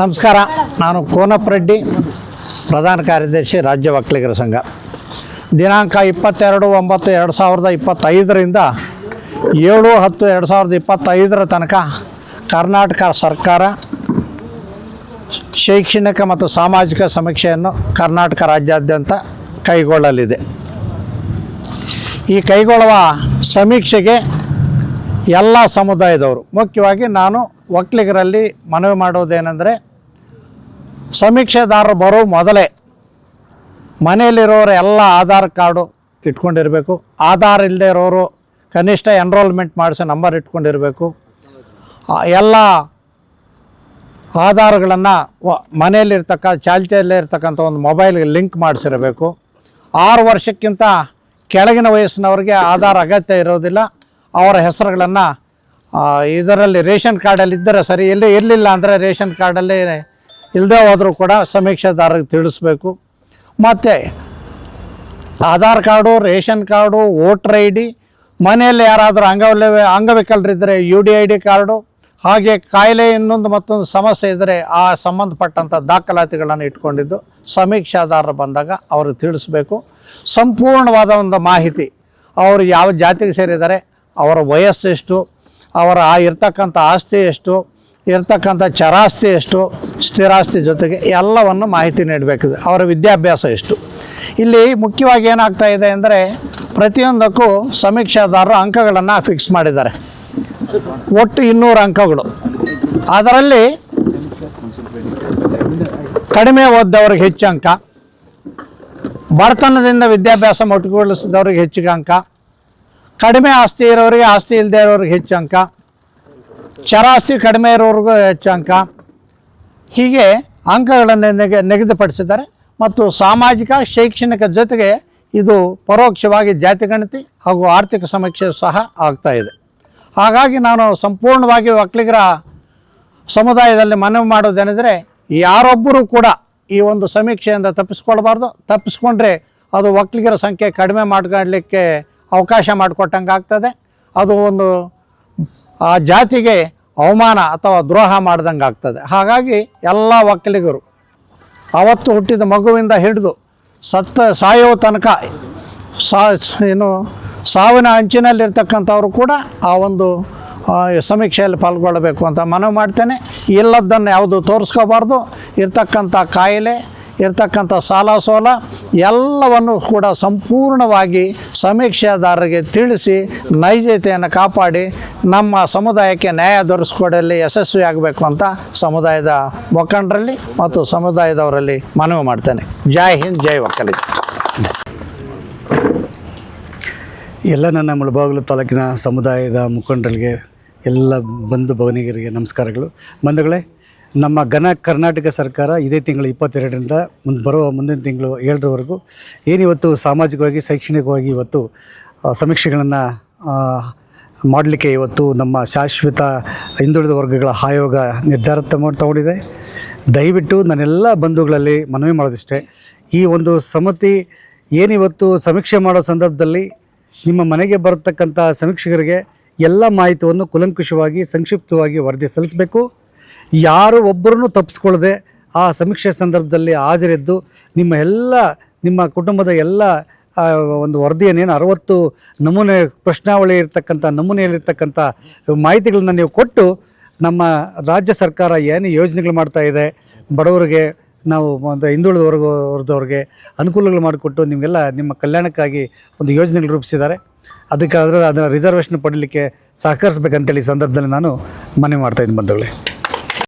ನಮಸ್ಕಾರ. ನಾನು ಕೋನಪ್ರೆಡ್ಡಿ ಪ್ರಧಾನ ಕಾರ್ಯದರ್ಶಿ ರಾಜ್ಯ ವಕ್ಲಿಗರ ಸಂಘ. ದಿನಾಂಕ ಇಪ್ಪತ್ತೆರಡು ಒಂಬತ್ತು ಎರಡು ಸಾವಿರದ ಇಪ್ಪತ್ತೈದರಿಂದ ಏಳು ಹತ್ತು ಎರಡು ಸಾವಿರದ ಇಪ್ಪತ್ತೈದರ ತನಕ ಕರ್ನಾಟಕ ಸರ್ಕಾರ ಶೈಕ್ಷಣಿಕ ಮತ್ತು ಸಾಮಾಜಿಕ ಸಮೀಕ್ಷೆಯನ್ನು ಕರ್ನಾಟಕ ರಾಜ್ಯಾದ್ಯಂತ ಕೈಗೊಳ್ಳಲಿದೆ. ಈ ಕೈಗೊಳ್ಳುವ ಸಮೀಕ್ಷೆಗೆ ಎಲ್ಲ ಸಮುದಾಯದವರು, ಮುಖ್ಯವಾಗಿ ನಾನು ಒಕ್ಕಲಿಗರಲ್ಲಿ ಮನವಿ ಮಾಡೋದೇನೆಂದರೆ, ಸಮೀಕ್ಷೆದಾರರು ಬರೋ ಮೊದಲೇ ಮನೆಯಲ್ಲಿರೋರ ಎಲ್ಲ ಆಧಾರ್ ಕಾರ್ಡು ಇಟ್ಕೊಂಡಿರಬೇಕು, ಆಧಾರ್ ಇಲ್ಲದೆ ಇರೋರು ಕನಿಷ್ಠ ಎನ್ರೋಲ್ಮೆಂಟ್ ಮಾಡಿಸೋ ನಂಬರ್ ಇಟ್ಕೊಂಡಿರಬೇಕು ಎಲ್ಲ ಆಧಾರಗಳನ್ನು ಮನೆಯಲ್ಲಿರ್ತಕ್ಕ ಚಾಲ್ತಿಯಲ್ಲೇ ಇರ್ತಕ್ಕಂಥ ಒಂದು ಮೊಬೈಲ್ಗೆ ಲಿಂಕ್ ಮಾಡಿಸಿರಬೇಕು. ಆರು ವರ್ಷಕ್ಕಿಂತ ಕೆಳಗಿನ ವಯಸ್ಸಿನವ್ರಿಗೆ ಆಧಾರ್ ಅಗತ್ಯ ಇರೋದಿಲ್ಲ. ಅವರ ಹೆಸರುಗಳನ್ನು ಇದರಲ್ಲಿ ರೇಷನ್ ಕಾರ್ಡಲ್ಲಿ ಇದ್ದರೆ ಸರಿ, ಎಲ್ಲಿ ಇರಲಿಲ್ಲ ಅಂದರೆ ರೇಷನ್ ಕಾರ್ಡಲ್ಲಿ ಇಲ್ಲದೆ ಹೋದರೂ ಕೂಡ ಸಮೀಕ್ಷೆದಾರರಿಗೆ ತಿಳಿಸ್ಬೇಕು. ಮತ್ತು Aadhaar card, ration card, voter I D, ಮನೆಯಲ್ಲಿ ಯಾರಾದರೂ ಅಂಗವಿಕಲರಿದ್ದರೆ U D I D card ಹಾಗೆ ಕಾಯಿಲೆ ಇನ್ನೊಂದು ಮತ್ತೊಂದು ಸಮಸ್ಯೆ ಇದ್ದರೆ ಆ ಸಂಬಂಧಪಟ್ಟಂಥ ದಾಖಲಾತಿಗಳನ್ನು ಇಟ್ಕೊಂಡಿದ್ದು ಸಮೀಕ್ಷಾದಾರರು ಬಂದಾಗ ಅವ್ರಿಗೆ ತಿಳಿಸ್ಬೇಕು. ಸಂಪೂರ್ಣವಾದ ಒಂದು ಮಾಹಿತಿ. ಅವರು ಯಾವ ಜಾತಿಗೆ ಸೇರಿದ್ದಾರೆ, ಅವರ ವಯಸ್ಸು ಎಷ್ಟು, ಅವರ ಆ ಇರ್ತಕ್ಕಂಥ ಆಸ್ತಿ ಎಷ್ಟು, ಇರ್ತಕ್ಕಂಥ ಚರಾಸ್ತಿ ಎಷ್ಟು, ಸ್ಥಿರಾಸ್ತಿ ಜೊತೆಗೆ ಎಲ್ಲವನ್ನು ಮಾಹಿತಿ ನೀಡಬೇಕಿದೆ. ಅವರ ವಿದ್ಯಾಭ್ಯಾಸ ಎಷ್ಟು. ಇಲ್ಲಿ ಮುಖ್ಯವಾಗಿ ಏನಾಗ್ತಾ ಇದೆ ಅಂದರೆ ಪ್ರತಿಯೊಂದಕ್ಕೂ ಸಮೀಕ್ಷಾದಾರರು ಅಂಕಗಳನ್ನು ಫಿಕ್ಸ್ ಮಾಡಿದ್ದಾರೆ. ಒಟ್ಟು ಇನ್ನೂರು ಅಂಕಗಳು. ಅದರಲ್ಲಿ ಕಡಿಮೆ ಓದ್ದವ್ರಿಗೆ ಹೆಚ್ಚು ಅಂಕ, ಬಡತನದಿಂದ ವಿದ್ಯಾಭ್ಯಾಸ ಮೊಟಕುಗೊಳಿಸಿದವ್ರಿಗೆ ಹೆಚ್ಚಿಗೆ ಅಂಕ, ಕಡಿಮೆ ಆಸ್ತಿ ಇರೋರಿಗೆ ಆಸ್ತಿ ಇಲ್ಲದೆ ಇರೋರಿಗೆ ಹೆಚ್ಚು ಅಂಕ, ಚರಾಸ್ತಿ ಕಡಿಮೆ ಇರೋರಿಗೂ ಹೆಚ್ಚು ಅಂಕ. ಹೀಗೆ ಅಂಕಗಳನ್ನು ನಿಗ, ನಿಗದಿಪಡಿಸಿದ್ದಾರೆ ಮತ್ತು ಸಾಮಾಜಿಕ, ಶೈಕ್ಷಣಿಕ ಜೊತೆಗೆ ಇದು ಪರೋಕ್ಷವಾಗಿ ಜಾತಿಗಣತಿ ಹಾಗೂ ಆರ್ಥಿಕ ಸಮೀಕ್ಷೆ ಸಹ ಆಗ್ತಾ ಹಾಗಾಗಿ ನಾನು ಸಂಪೂರ್ಣವಾಗಿ ಒಕ್ಕಲಿಗರ ಸಮುದಾಯದಲ್ಲಿ ಮನವಿ ಮಾಡೋದೇನೆಂದರೆ ಯಾರೊಬ್ಬರೂ ಕೂಡ ಈ ಒಂದು ಸಮೀಕ್ಷೆಯಿಂದ ತಪ್ಪಿಸ್ಕೊಳ್ಬಾರ್ದು. ತಪ್ಪಿಸ್ಕೊಂಡ್ರೆ ಅದು ಒಕ್ಕಲಿಗರ ಸಂಖ್ಯೆ ಕಡಿಮೆ ಮಾಡ್ಕೊಳ್ಳಿಕ್ಕೆ ಅವಕಾಶ ಮಾಡಿಕೊಟ್ಟಂಗೆ ಆಗ್ತದೆ ಅದು ಒಂದು, ಆ, ಜಾತಿಗೆ ಅವಮಾನ ಅಥವಾ ದ್ರೋಹ ಮಾಡ್ದಂಗೆ ಆಗ್ತದೆ ಹಾಗಾಗಿ ಎಲ್ಲ ಒಕ್ಕಲಿಗರು ಅವತ್ತು ಹುಟ್ಟಿದ ಮಗುವಿಂದ ಹಿಡಿದು ಸತ್ತ ಸಾಯೋ ತನಕ ಸಾ, ಏನು ಸಾವಿನ ಅಂಚಿನಲ್ಲಿರ್ತಕ್ಕಂಥವ್ರು ಕೂಡ ಆ ಒಂದು ಸಮೀಕ್ಷೆಯಲ್ಲಿ ಪಾಲ್ಗೊಳ್ಳಬೇಕು ಅಂತ ಮನವಿ ಮಾಡ್ತೇನೆ. ಇಲ್ಲದ್ದನ್ನು ಯಾವುದು ತೋರಿಸ್ಕೋಬಾರ್ದು. ಇರ್ತಕ್ಕಂಥ ಕಾಯಿಲೆ, ಇರ್ತಕ್ಕಂಥ ಸಾಲ ಸೋಲ ಎಲ್ಲವನ್ನು ಕೂಡ ಸಂಪೂರ್ಣವಾಗಿ ಸಮೀಕ್ಷೆದಾರರಿಗೆ ತಿಳಿಸಿ, ನೈಜತೆಯನ್ನು ಕಾಪಾಡಿ, ನಮ್ಮ ಸಮುದಾಯಕ್ಕೆ ನ್ಯಾಯ ದೊರಕಿಸ್ಕೊಡಲ್ಲಿ ಯಶಸ್ವಿಯಾಗಬೇಕು ಅಂತ ಸಮುದಾಯದ ಮುಖಂಡರಲ್ಲಿ ಮತ್ತು ಸಮುದಾಯದವರಲ್ಲಿ ಮನವಿ ಮಾಡ್ತೇನೆ. ಜೈ ಹಿಂದ್, ಜೈ ಒಕ್ಕಲಿಗ. ಎಲ್ಲ ನನ್ನ ಮುಳಬಾಗಿಲು ತಾಲೂಕಿನ ಸಮುದಾಯದ ಮುಖಂಡರಿಗೆ, ಎಲ್ಲ ಬಂಧು ಭವನಿಗರಿಗೆ ನಮಸ್ಕಾರಗಳು. ಬಂಧುಗಳೇ, ನಮ್ಮ ಘನ ಕರ್ನಾಟಕ ಸರ್ಕಾರ ಇದೇ ತಿಂಗಳು ಇಪ್ಪತ್ತೆರಡರಿಂದ ಮುಂದೆ ಬರುವ ಮುಂದಿನ ತಿಂಗಳು ಏಳರವರೆಗೂ ಏನಿವತ್ತು ಸಾಮಾಜಿಕವಾಗಿ, ಶೈಕ್ಷಣಿಕವಾಗಿ ಇವತ್ತು ಸಮೀಕ್ಷೆಗಳನ್ನು ಮಾಡಲಿಕ್ಕೆ ಇವತ್ತು ನಮ್ಮ ಶಾಶ್ವತ ಹಿಂದುಳಿದ ವರ್ಗಗಳ ಆಯೋಗ ನಿರ್ಧಾರ ತಗೊಂಡು ತಗೊಂಡಿದೆ. ದಯವಿಟ್ಟು ನನ್ನೆಲ್ಲ ಬಂಧುಗಳಲ್ಲಿ ಮನವಿ ಮಾಡೋದಿಷ್ಟೇ. ಈ ಒಂದು ಸಮಿತಿ ಏನಿವತ್ತು ಸಮೀಕ್ಷೆ ಮಾಡೋ ಸಂದರ್ಭದಲ್ಲಿ ನಿಮ್ಮ ಮನೆಗೆ ಬರತಕ್ಕಂಥ ಸಮೀಕ್ಷಕರಿಗೆ ಎಲ್ಲ ಮಾಹಿತಿಯನ್ನು ಕುಲಂಕುಷವಾಗಿ, ಸಂಕ್ಷಿಪ್ತವಾಗಿ ವರದಿ ಸಲ್ಲಿಸಬೇಕು. ಯಾರು ಒಬ್ಬರನ್ನು ತಪ್ಪಿಸ್ಕೊಳ್ಳದೆ ಆ ಸಮೀಕ್ಷೆ ಸಂದರ್ಭದಲ್ಲಿ ಹಾಜರಿದ್ದು ನಿಮ್ಮ ಎಲ್ಲ, ನಿಮ್ಮ ಕುಟುಂಬದ ಎಲ್ಲ ಒಂದು ವರದಿಯನ್ನೇನು ಅರವತ್ತು ನಮೂನೆ, ಪ್ರಶ್ನಾವಳಿ ಇರತಕ್ಕಂಥ, ನಮೂನೆಯಲ್ಲಿರ್ತಕ್ಕಂಥ ಮಾಹಿತಿಗಳನ್ನ ನೀವು ಕೊಟ್ಟು ನಮ್ಮ ರಾಜ್ಯ ಸರ್ಕಾರ ಏನು ಯೋಜನೆಗಳು ಮಾಡ್ತಾ ಇದೆ, ಬಡವರಿಗೆ ನಾವು ಒಂದು ಹಿಂದುಳಿದವರೆಗೂ ವರ್ಗದವ್ರಿಗೆ ಅನುಕೂಲಗಳು ಮಾಡಿಕೊಟ್ಟು ನಿಮಗೆಲ್ಲ ನಿಮ್ಮ ಕಲ್ಯಾಣಕ್ಕಾಗಿ ಒಂದು ಯೋಜನೆಗಳು ರೂಪಿಸಿದ್ದಾರೆ. ಅದಕ್ಕಾದ್ರೆ ಅದರ ರಿಸರ್ವೇಷನ್ ಪಡೀಲಿಕ್ಕೆ ಸಹಕರಿಸ್ಬೇಕಂತೇಳಿ ಸಂದರ್ಭದಲ್ಲಿ ನಾನು ಮನವಿ ಮಾಡ್ತಾಯಿದ್ದೀನಿ ಬಂಧುಗಳೇ.